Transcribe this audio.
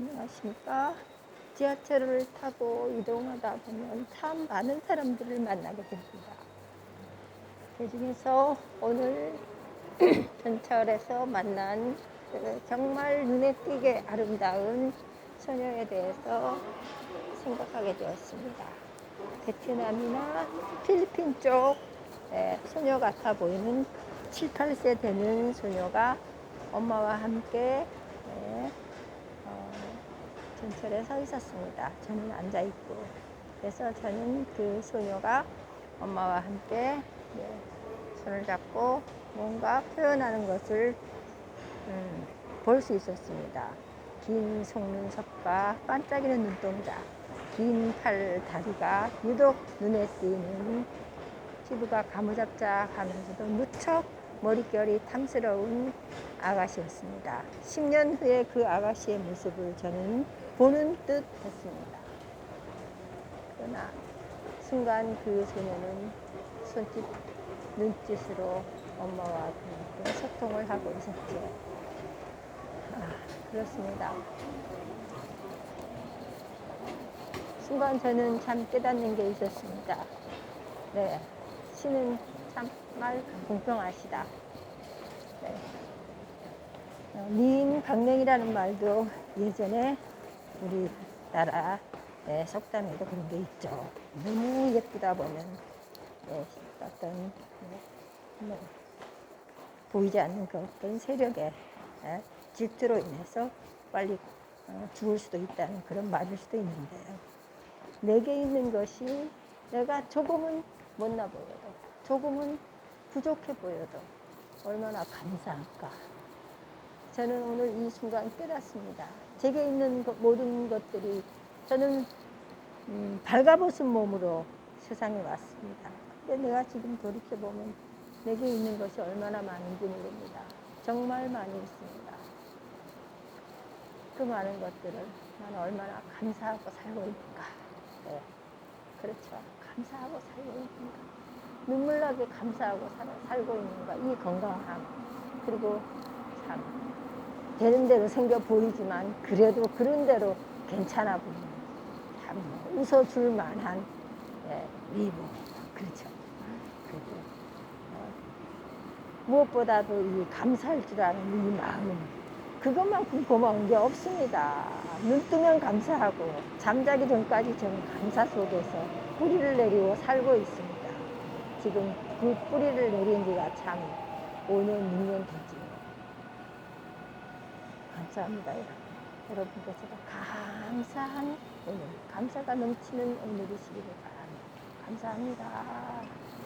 안녕하십니까. 지하철을 타고 이동하다 보면 참 많은 사람들을 만나게 됩니다. 그 중에서 오늘 전철에서 만난 그 정말 눈에 띄게 아름다운 소녀에 대해서 생각하게 되었습니다. 베트남이나 필리핀 쪽 예, 소녀 같아 보이는 7, 8세 되는 소녀가 엄마와 함께 전철에 서 있었습니다. 저는 앉아 있고 그래서 저는 그 소녀가 엄마와 함께 예, 손을 잡고 뭔가 표현하는 것을 음, 볼 수 있었습니다. 긴 속눈썹과 반짝이는 눈동자, 긴 팔 다리가 유독 눈에 띄는 피부가 가무잡잡하면서도 무척 머릿결이 탐스러운 아가씨였습니다. 10년 후에 그 아가씨의 모습을 저는 보는 듯 했습니다. 그러나 순간 그 소녀는 손짓, 눈짓으로 엄마와 그 소통을 하고 있었죠. 아, 그렇습니다. 순간 저는 참 깨닫는 게 있었습니다. 네. 신은 참말 공평하시다. 네. 어, 미인 강령이라는 말도 예전에 우리나라 네, 속담에도 그런 게 있죠. 너무 예쁘다 보면 네, 어떤 네, 뭐, 보이지 않는 그 어떤 세력의 네, 질투로 인해서 빨리 어, 죽을 수도 있다는 그런 말일 수도 있는데요. 내게 있는 것이 내가 조금은 못나 보여도 조금은 부족해 보여도 얼마나 감사할까. 저는 오늘 이 순간 깨닫습니다. 제게 있는 것- 모든 것들이 저는 음, 발가벗은 몸으로 세상에 왔습니다. 근데 내가 지금 돌이켜보면 내게 있는 것이 얼마나 많은지 모릅니다. 정말 많이 있습니다. 그 많은 것들을 나는 얼마나 감사하고 살고 있는가. 네. 그렇죠. 감사하고 살고 있는가. 눈물나게 감사하고 살, 살고 있는가. 이 건강함. 그리고 참, 되는 대로 생겨 보이지만, 그래도 그런 대로 괜찮아 보이는. 참, 웃어줄 만한, 예, 미모. 그렇죠. 그리고, 어, 무엇보다도 이 감사할 줄 아는 이 마음. 그것만큼 고마운 게 없습니다. 눈 뜨면 감사하고 잠자기 전까지 저는 감사 속에서 뿌리를 내리고 살고 있습니다. 지금 그 뿌리를 내린 지가 참 5년, 6년 되지. 감사합니다, 여러분. 여러분께서도 감사한 오늘, 감사가 넘치는 오늘이시기를 바랍니다. 감사합니다.